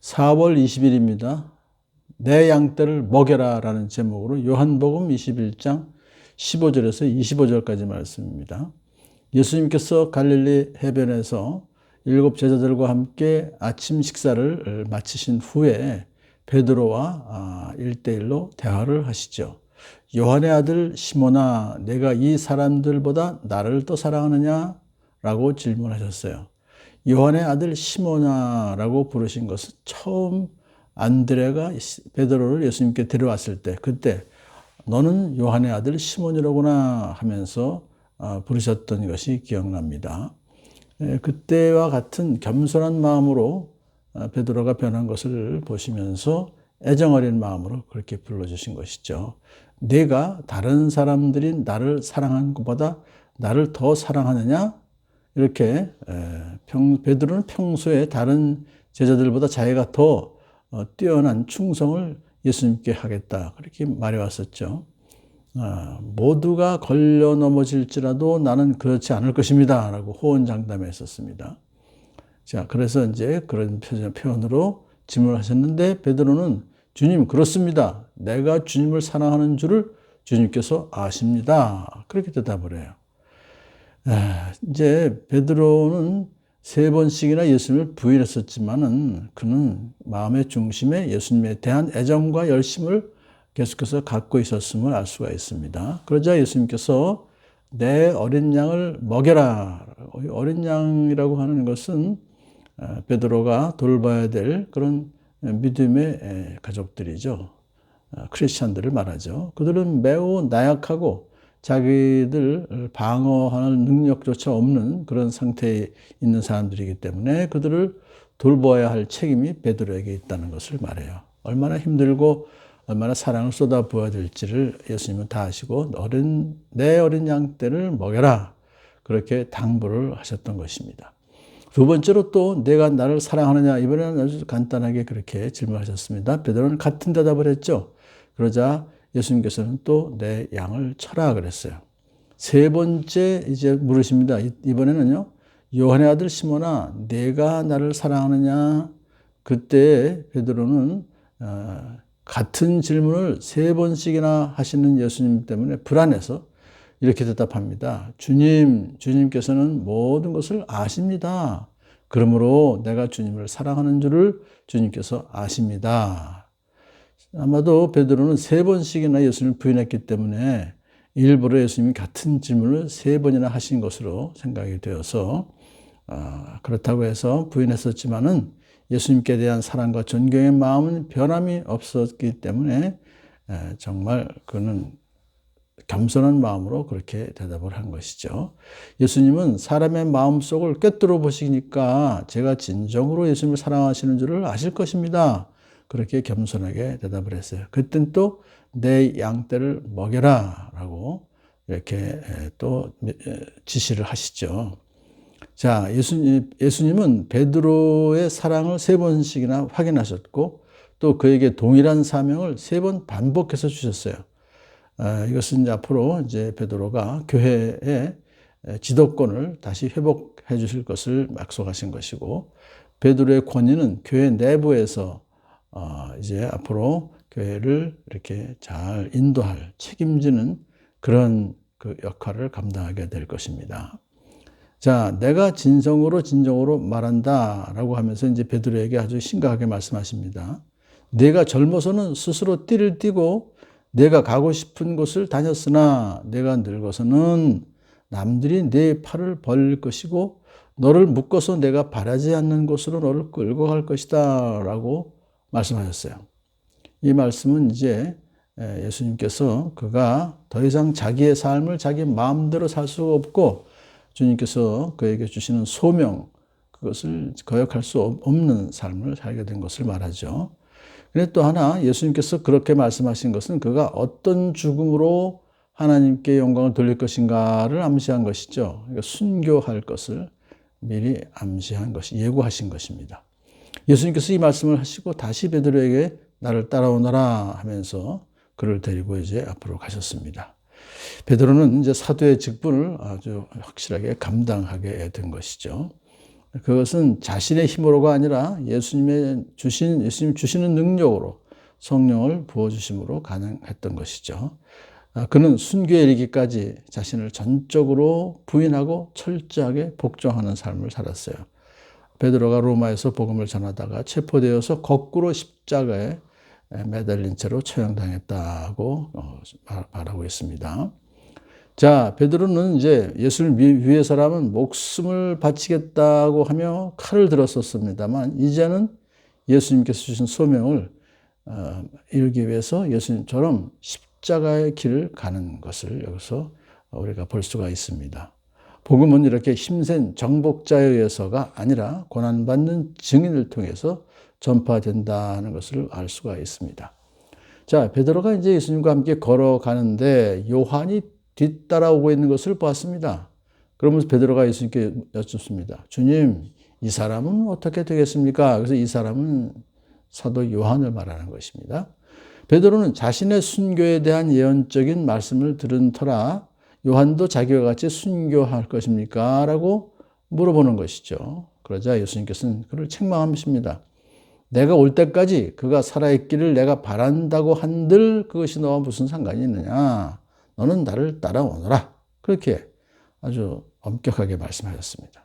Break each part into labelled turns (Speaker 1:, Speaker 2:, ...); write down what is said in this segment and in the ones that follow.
Speaker 1: 4월 20일입니다. 내 양떼를 먹여라 라는 제목으로 요한복음 21장 15절에서 25절까지 말씀입니다. 예수님께서 갈릴리 해변에서 일곱 제자들과 함께 아침 식사를 마치신 후에 베드로와 1대1로 아, 대화를 하시죠. 요한의 아들 시모나 내가 이 사람들보다 나를 또 사랑하느냐? 라고 질문하셨어요. 요한의 아들 시모나라고 부르신 것은 처음 안드레가 베드로를 예수님께 데려왔을 때 그때 너는 요한의 아들 시몬이로구나 하면서 아, 부르셨던 것이 기억납니다. 예, 그때와 같은 겸손한 마음으로 아, 베드로가 변한 것을 보시면서 애정어린 마음으로 그렇게 불러주신 것이죠. 내가 다른 사람들이 나를 사랑한 것보다 나를 더 사랑하느냐? 이렇게 평, 베드로는 평소에 다른 제자들보다 자기가 더 어, 뛰어난 충성을 예수님께 하겠다 그렇게 말해왔었죠. 아, 모두가 걸려 넘어질지라도 나는 그렇지 않을 것입니다라고 호언장담했었습니다. 자, 그래서 이제 그런 표현으로 질문하셨는데 베드로는 주님 그렇습니다. 내가 주님을 사랑하는 줄을 주님께서 아십니다. 그렇게 대답을 해요. 아, 이제 베드로는 세 번씩이나 예수님을 부인했었지만은 그는 마음의 중심에 예수님에 대한 애정과 열심을 계속해서 갖고 있었음을 알 수가 있습니다. 그러자 예수님께서 내 어린 양을 먹여라. 어린 양이라고 하는 것은 아, 베드로가 돌봐야 될 그런 믿음의 가족들이죠. 아, 크리스찬들을 말하죠. 그들은 매우 나약하고 자기들 방어하는 능력조차 없는 그런 상태에 있는 사람들이기 때문에 그들을 돌보아야 할 책임이 베드로에게 있다는 것을 말해요. 얼마나 힘들고 얼마나 사랑을 쏟아 부어야 될지를 예수님은 다 아시고 어린 내 어린 양 떼를 먹여라 그렇게 당부를 하셨던 것입니다. 두 번째로 또 내가 나를 사랑하느냐 이번에는 아주 간단하게 그렇게 질문하셨습니다. 베드로는 같은 대답을 했죠. 그러자 예수님께서는 또 내 양을 쳐라 그랬어요. 세 번째 이제 물으십니다. 이번에는요. 요한의 아들 시몬아 내가 나를 사랑하느냐? 그때 베드로는 어, 같은 질문을 세 번씩이나 하시는 예수님 때문에 불안해서 이렇게 대답합니다. 주님, 주님께서는 모든 것을 아십니다. 그러므로 내가 주님을 사랑하는 줄을 주님께서 아십니다. 아마도 베드로는 세 번씩이나 예수님을 부인했기 때문에 일부러 예수님이 같은 질문을 세 번이나 하신 것으로 생각이 되어서 아, 그렇다고 해서 부인했었지만은 예수님께 대한 사랑과 존경의 마음은 변함이 없었기 때문에 정말 그는 겸손한 마음으로 그렇게 대답을 한 것이죠. 예수님은 사람의 마음 속을 꿰뚫어 보시니까 제가 진정으로 예수님을 사랑하시는 줄을 아실 것입니다. 그렇게 겸손하게 대답을 했어요. 그땐 또 내 양떼를 먹여라 라고 이렇게 또 지시를 하시죠. 자, 예수님, 예수님은 베드로의 사랑을 세 번씩이나 확인하셨고 또 그에게 동일한 사명을 세 번 반복해서 주셨어요. 아, 이것은 이제 앞으로 이제 베드로가 교회의 지도권을 다시 회복해 주실 것을 약속하신 것이고 베드로의 권위는 교회 내부에서 어, 이제 앞으로 교회를 이렇게 잘 인도할 책임지는 그런 그 역할을 감당하게 될 것입니다. 자, 내가 진성으로 진정으로 말한다라고 하면서 이제 베드로에게 아주 심각하게 말씀하십니다. 내가 젊어서는 스스로 띠를 띠고 내가 가고 싶은 곳을 다녔으나 내가 늙어서는 남들이 내 팔을 벌릴 것이고 너를 묶어서 내가 바라지 않는 곳으로 너를 끌고 갈 것이다 라고 말씀하셨어요. 이 말씀은 이제 예수님께서 그가 더 이상 자기의 삶을 자기 마음대로 살 수 없고 주님께서 그에게 주시는 소명, 그것을 거역할 수 없는 삶을 살게 된 것을 말하죠. 그런데 또 하나 예수님께서 그렇게 말씀하신 것은 그가 어떤 죽음으로 하나님께 영광을 돌릴 것인가를 암시한 것이죠. 그러니까 순교할 것을 미리 암시한 것이 예고하신 것입니다. 예수님께서 이 말씀을 하시고 다시 베드로에게 나를 따라오너라 하면서 그를 데리고 이제 앞으로 가셨습니다. 베드로는 이제 사도의 직분을 아주 확실하게 감당하게 된 것이죠. 그것은 자신의 힘으로가 아니라 예수님의 주신 예수님 주시는 능력으로 성령을 부어 주심으로 가능했던 것이죠. 아, 그는 순교에 이르기까지 자신을 전적으로 부인하고 철저하게 복종하는 삶을 살았어요. 베드로가 로마에서 복음을 전하다가 체포되어서 거꾸로 십자가에 매달린 채로 처형당했다고 어, 말하고 있습니다. 자, 베드로는 이제 예수를 위해서라면 목숨을 바치겠다고 하며 칼을 들었었습니다만 이제는 예수님께서 주신 소명을 어, 이루기 위해서 예수님처럼 십자가의 길을 가는 것을 여기서 우리가 볼 수가 있습니다. 복음은 이렇게 힘센 정복자에 의해서가 아니라 고난받는 증인을 통해서 전파된다는 것을 알 수가 있습니다. 자, 베드로가 이제 예수님과 함께 걸어가는데 요한이 뒤따라오고 있는 것을 보았습니다. 그러면서 베드로가 예수님께 여쭙습니다. 주님, 이 사람은 어떻게 되겠습니까? 그래서 이 사람은 사도 요한을 말하는 것입니다. 베드로는 자신의 순교에 대한 예언적인 말씀을 들은 터라 요한도 자기와 같이 순교할 것입니까? 라고 물어보는 것이죠. 그러자 예수님께서는 그를 책망하십니다. 내가 올 때까지 그가 살아있기를 내가 바란다고 한들 그것이 너와 무슨 상관이 있느냐? 너는 나를 따라오너라. 그렇게 아주 엄격하게 말씀하셨습니다.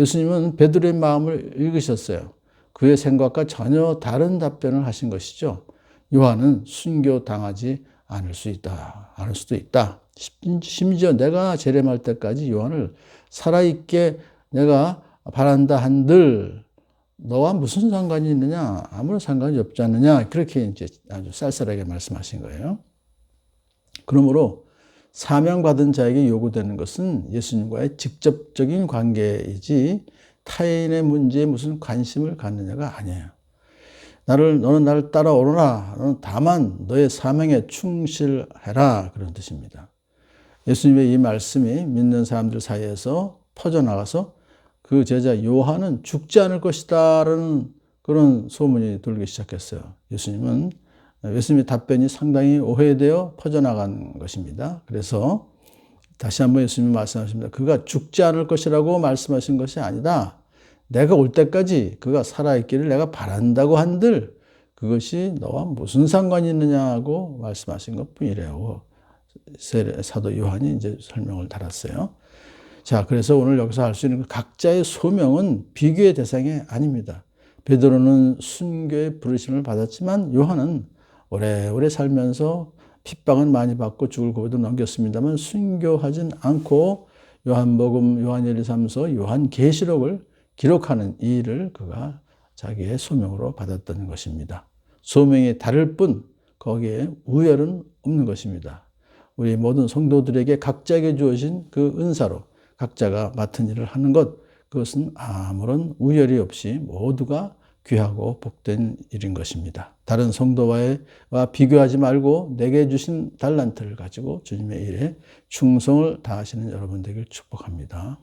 Speaker 1: 예수님은 베드로의 마음을 읽으셨어요. 그의 생각과 전혀 다른 답변을 하신 것이죠. 요한은 순교 당하지 않을 수 있다. 않을 수도 있다. 심지어 내가 재림할 때까지 요한을 살아있게 내가 바란다 한들 너와 무슨 상관이 있느냐? 아무런 상관이 없지 않느냐? 그렇게 이제 아주 쌀쌀하게 말씀하신 거예요. 그러므로 사명받은 자에게 요구되는 것은 예수님과의 직접적인 관계이지 타인의 문제에 무슨 관심을 갖느냐가 아니에요. 나를 너는 나를 따라오너라. 너는 다만 너의 사명에 충실해라 그런 뜻입니다. 예수님의 이 말씀이 믿는 사람들 사이에서 퍼져나가서 그 제자 요한은 죽지 않을 것이다라는 그런 소문이 돌기 시작했어요. 예수님은 예수님의 답변이 상당히 오해되어 퍼져나간 것입니다. 그래서 다시 한번 예수님이 말씀하십니다. 그가 죽지 않을 것이라고 말씀하신 것이 아니다. 내가 올 때까지 그가 살아있기를 내가 바란다고 한들 그것이 너와 무슨 상관이 있느냐고 말씀하신 것 뿐이래요. 사도 요한이 이제 설명을 달았어요. 자, 그래서 오늘 여기서 알 수 있는 각자의 소명은 비교의 대상이 아닙니다. 베드로는 순교의 부르심을 받았지만 요한은 오래오래 살면서 핍박은 많이 받고 죽을 고비도 넘겼습니다만 순교하진 않고 요한복음, 요한예리삼서, 요한계시록을 기록하는 이 일을 그가 자기의 소명으로 받았던 것입니다. 소명이 다를 뿐 거기에 우열은 없는 것입니다. 우리 모든 성도들에게 각자에게 주어진 그 은사로 각자가 맡은 일을 하는 것, 그것은 아무런 우열이 없이 모두가 귀하고 복된 일인 것입니다. 다른 성도와의 비교하지 말고 내게 주신 달란트를 가지고 주님의 일에 충성을 다하시는 여러분 되길 축복합니다.